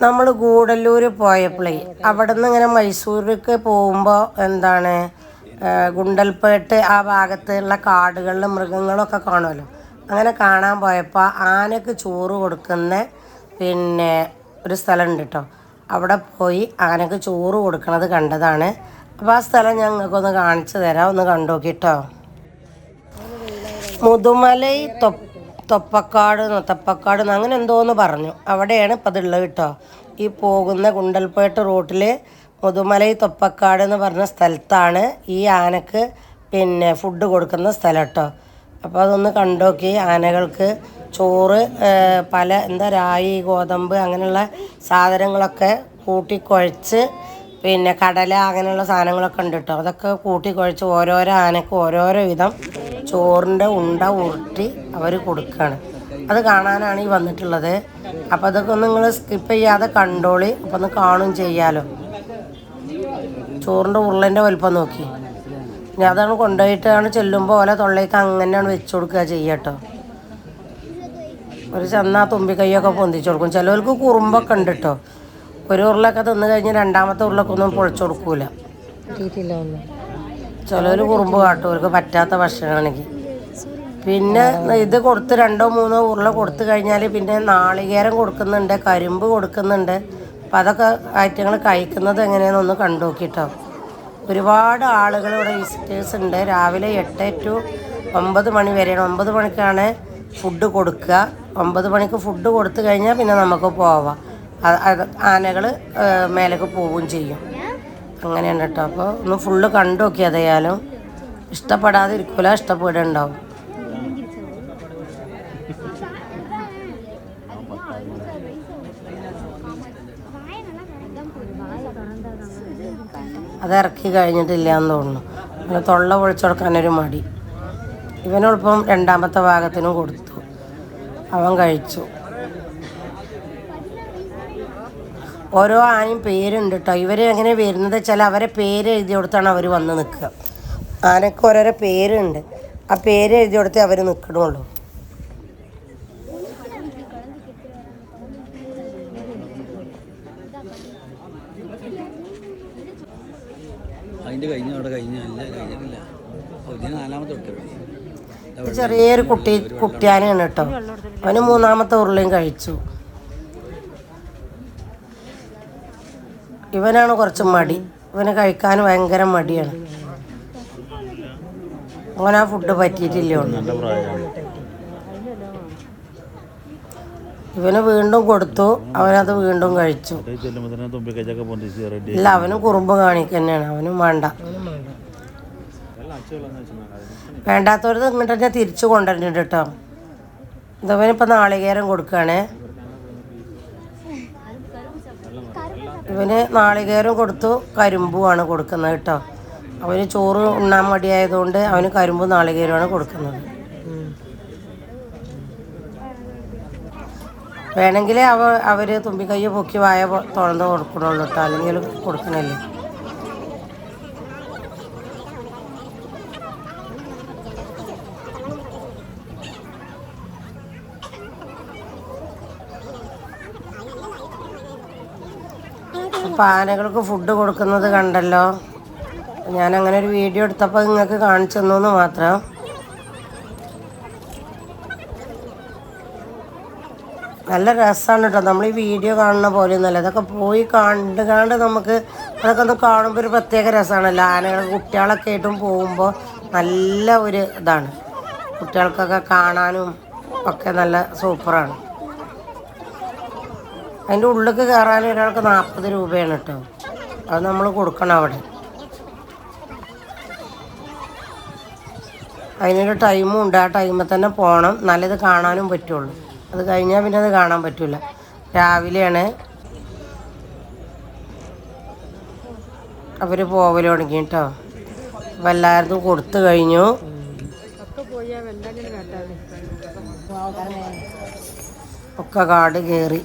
നമ്മൾ ഗൂഡല്ലൂർ പോയപ്പോഴേ അവിടെ നിന്ന് ഇങ്ങനെ മൈസൂർക്ക് പോകുമ്പോൾ എന്താണ് ഗുണ്ടൽപേട്ട് ആ ഭാഗത്തുള്ള കാടുകളിൽ മൃഗങ്ങളൊക്കെ കാണുമല്ലോ അങ്ങനെ കാണാൻ പോയപ്പോൾ ആനക്ക് ചോറ് കൊടുക്കുന്ന പിന്നെ ഒരു സ്ഥലമുണ്ട് കേട്ടോ അവിടെ പോയി ആനക്ക് ചോറ് കൊടുക്കണത് കണ്ടതാണ്. അപ്പോൾ ആ സ്ഥലം ഞങ്ങൾക്കൊന്ന് കാണിച്ചു തരാം ഒന്ന് കണ്ടു നോക്കിട്ടോ മുതുമലൈ തൊപ്പ തൊപ്പക്കാട് തപ്പക്കാട് അങ്ങനെ എന്തോന്ന് പറഞ്ഞു. അവിടെയാണ് ഇപ്പം അതുള്ളത് കേട്ടോ ഈ പോകുന്ന ഗുണ്ടൽപേട്ട് റൂട്ടിൽ മുതുമലൈ തൊപ്പക്കാട് എന്ന് പറഞ്ഞ സ്ഥലത്താണ് ഈ ആനക്ക് പിന്നെ ഫുഡ് കൊടുക്കുന്ന സ്ഥലം കേട്ടോ അപ്പോൾ അതൊന്ന് കണ്ടോക്കി ആനകൾക്ക് ചോറ് പല എന്താ രായി ഗോതമ്പ് അങ്ങനെയുള്ള സാധനങ്ങളൊക്കെ കൂട്ടിക്കുഴച്ച് പിന്നെ കടല അങ്ങനെയുള്ള സാധനങ്ങളൊക്കെ ഉണ്ട് കേട്ടോ അതൊക്കെ കൂട്ടിക്കുഴച്ച് ഓരോരോ ആനക്ക് ഓരോരോ വിധം ചോറിന്റെ ഉണ്ട ഉരുട്ടി അവർ കൊടുക്കുകയാണ്. അത് കാണാനാണ് ഈ വന്നിട്ടുള്ളത്. അപ്പോൾ അതൊക്കെ ഒന്ന് നിങ്ങൾ സ്കിപ്പ് ചെയ്യാതെ കണ്ടോളി. അപ്പോൾ ഒന്ന് കാണും ചെയ്യാലോ. ചോറിന്റെ ഉരുളന്റെ വലിപ്പം നോക്കി. ഇനി അതാണ് കൊണ്ടുപോയിട്ടാണ് ചെല്ലുമ്പോൾ ഓല തൊള്ളേക്ക് അങ്ങനെയാണ് വെച്ച് കൊടുക്കുക ചെയ്യട്ടോ ഒരു ചെന്നാ തുമ്പി കൈയൊക്കെ പൊന്തിച്ച് കൊടുക്കും. ചിലവർക്ക് കുറുമ്പൊക്കെ ഉണ്ട് കേട്ടോ. ഒരു ഉരുളൊക്കെ തിന്നു കഴിഞ്ഞ് രണ്ടാമത്തെ ഉരുളൊക്കെ ഒന്നും പൊളിച്ചു കൊടുക്കൂല. ചിലവർ കുറുമ്പ് കാട്ടും അവർക്ക് പറ്റാത്ത ഭക്ഷണമാണെങ്കിൽ പിന്നെ ഇത് കൊടുത്ത് രണ്ടോ മൂന്നോ ഉരുള കൊടുത്തു കഴിഞ്ഞാൽ പിന്നെ നാളികേരം കൊടുക്കുന്നുണ്ട് കരിമ്പ് കൊടുക്കുന്നുണ്ട്. അപ്പം അതൊക്കെ ഐറ്റങ്ങൾ കഴിക്കുന്നത് എങ്ങനെയാണെന്നൊന്ന് കണ്ടു നോക്കിട്ടോ ഒരുപാട് ആളുകൾ ഇവിടെ വിസിറ്റേഴ്സ് ഉണ്ട്. രാവിലെ എട്ട് ടു ഒമ്പത് മണി വരെയാണ്. ഒമ്പത് മണിക്കാണ് ഫുഡ് കൊടുക്കുക. ഒമ്പത് മണിക്ക് ഫുഡ് കൊടുത്തു കഴിഞ്ഞാൽ പിന്നെ നമുക്ക് പോവാം. ആനകൾ മേലേക്ക് പോവുകയും ചെയ്യും. അങ്ങനെയാണ് കേട്ടോ. അപ്പോൾ ഒന്ന് ഫുള്ള് കണ്ടു നോക്കി അതായാലും ഇഷ്ടപ്പെടാതെ ഇരിക്കൂല ഇഷ്ടപ്പെടുന്നുണ്ടാവും. അത് ഇറക്കി കഴിഞ്ഞിട്ടില്ല എന്ന് തോന്നുന്നു. പിന്നെ തൊള്ള പൊളിച്ചുകൊടുക്കാനൊരു മടി. ഇവനോടൊപ്പം രണ്ടാമത്തെ ഭാഗത്തിനും കൊടുത്തു. അവൻ കഴിച്ചു. ഓരോ ആനയും പേരുണ്ട് കേട്ടോ ഇവർ എങ്ങനെ വരുന്നത് വെച്ചാൽ അവരെ പേര് എഴുതി കൊടുത്താണ് അവർ വന്ന് നിൽക്കുക ആനക്ക് ഓരോരോ പേരുണ്ട്. ആ പേര് എഴുതി കൊടുത്തേ അവർ നിൽക്കണുള്ളൂ അതിന്റെ കഴിഞ്ഞ അവിടെ കഴിഞ്ഞിട്ടില്ല. നാലാമത്തെ ചെറിയൊരു കുട്ടി കുട്ടിയാനാണ് കേട്ടോ അവന് മൂന്നാമത്തെ ഉരുളയും കഴിച്ചു. ഇവനാണ് കുറച്ച് മടി. ഇവന് കഴിക്കാൻ ഭയങ്കര മടിയാണ്. അങ്ങനെ ആ ഫുഡ് പറ്റിയിട്ടില്ല ഇവന് വീണ്ടും കൊടുത്തു. അവനത് വീണ്ടും കഴിച്ചു. ഇല്ല അവനും കുറുമ്പ് കാണിക്കന്നെയാണ് അവനും വേണ്ട. വേണ്ടാത്തവരത് ഇങ്ങോട്ട് തന്നെ തിരിച്ചു കൊണ്ടുവരുന്നുണ്ട് കേട്ടോ. ഇതവനിപ്പോൾ നാളികേരം കൊടുക്കുകയാണേ ഇവന് നാളികേരം കൊടുത്തു കരിമ്പുമാണ് കൊടുക്കുന്നത് കേട്ടോ. അവന് ചോറ് ഉണ്ണാൻ മടിയായതുകൊണ്ട് അവന് കരിമ്പും നാളികേരമാണ് കൊടുക്കുന്നത്. വേണമെങ്കിൽ അവ അവർ തുമ്പിക്കൈ പൊക്കി വായ തുറന്ന് കൊടുക്കണുള്ളൂ കേട്ടോ അല്ലെങ്കിൽ കൊടുക്കണില്ല. അപ്പം ആനകൾക്ക് ഫുഡ് കൊടുക്കുന്നത് കണ്ടല്ലോ. ഞാൻ അങ്ങനെ ഒരു വീഡിയോ എടുത്തപ്പോൾ നിങ്ങൾക്ക് കാണിച്ചു തന്നു മാത്രം. നല്ല രസമാണ് കേട്ടോ നമ്മൾ ഈ വീഡിയോ കാണുന്ന പോലെ ഒന്നുമല്ല. ഇതൊക്കെ പോയി കണ്ട് കണ്ട് നമുക്ക് അതൊക്കെ ഒന്ന് കാണുമ്പോൾ ഒരു പ്രത്യേക രസമാണല്ലോ ആനകൾ കുട്ടികളൊക്കെ ആയിട്ടും പോകുമ്പോൾ നല്ല ഒരു ഇതാണ്. കുട്ടികൾക്കൊക്കെ കാണാനും ഒക്കെ നല്ല സൂപ്പറാണ്. അതിന്റെ ഉള്ളിലേക്ക് കയറാൻ ഒരാൾക്ക് നാൽപ്പത് രൂപയാണ് കേട്ടോ. അത് നമ്മൾ കൊടുക്കണം അവിടെ. അതിനൊരു ടൈമും ഉണ്ട്. ആ ടൈമിൽ തന്നെ പോകണം നല്ലത് കാണാനും പറ്റുള്ളൂ. അത് കഴിഞ്ഞാൽ പിന്നെ അത് കാണാൻ പറ്റില്ല രാവിലെയാണ് അവർ പോവൽ തുടങ്ങി കേട്ടോ. അപ്പം എല്ലാവർക്കും കൊടുത്തു കഴിഞ്ഞു. ഒക്കെ കാട് കയറി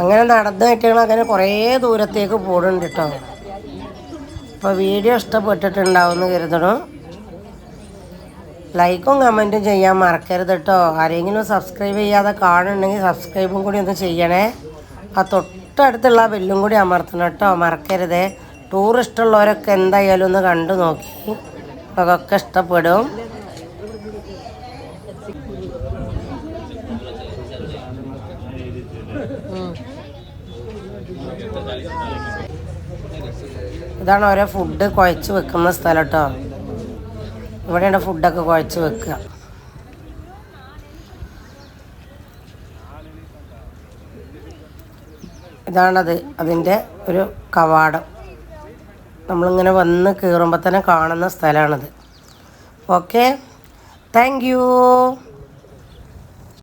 അങ്ങനെ നടന്നു പറ്റിയാൽ അങ്ങനെ കുറേ ദൂരത്തേക്ക് പോകുന്നുണ്ട് കേട്ടോ അപ്പോൾ വീഡിയോ ഇഷ്ടപ്പെട്ടിട്ടുണ്ടാവുമെന്ന് കരുതണം. ലൈക്കും കമന്റും ചെയ്യാൻ മറക്കരുത് കേട്ടോ ആരെങ്കിലും സബ്സ്ക്രൈബ് ചെയ്യാതെ കാണുന്നുണ്ടെങ്കിൽ സബ്സ്ക്രൈബും കൂടി ഒന്ന് ചെയ്യണേ. ആ തൊട്ടടുത്തുള്ള ബെല്ലും കൂടി അമർത്തണം കേട്ടോ മറക്കരുതേ. ടൂർ ഇഷ്ടമുള്ളവരൊക്കെ എന്തായാലും ഒന്ന് കണ്ടു നോക്കി. അതൊക്കെ ഇഷ്ടപ്പെടും. ഇതാണ് ഓരോ ഫുഡ് കുഴച്ച് വെക്കുന്ന സ്ഥലം കേട്ടോ ഇവിടെയാണ് ഫുഡൊക്കെ കുഴച്ച് വെക്കുക. ഇതാണത് അതിന്റെ ഒരു കവാടം. നമ്മളിങ്ങനെ വന്ന് കയറുമ്പോൾ തന്നെ കാണുന്ന സ്ഥലമാണത് ഓക്കെ താങ്ക്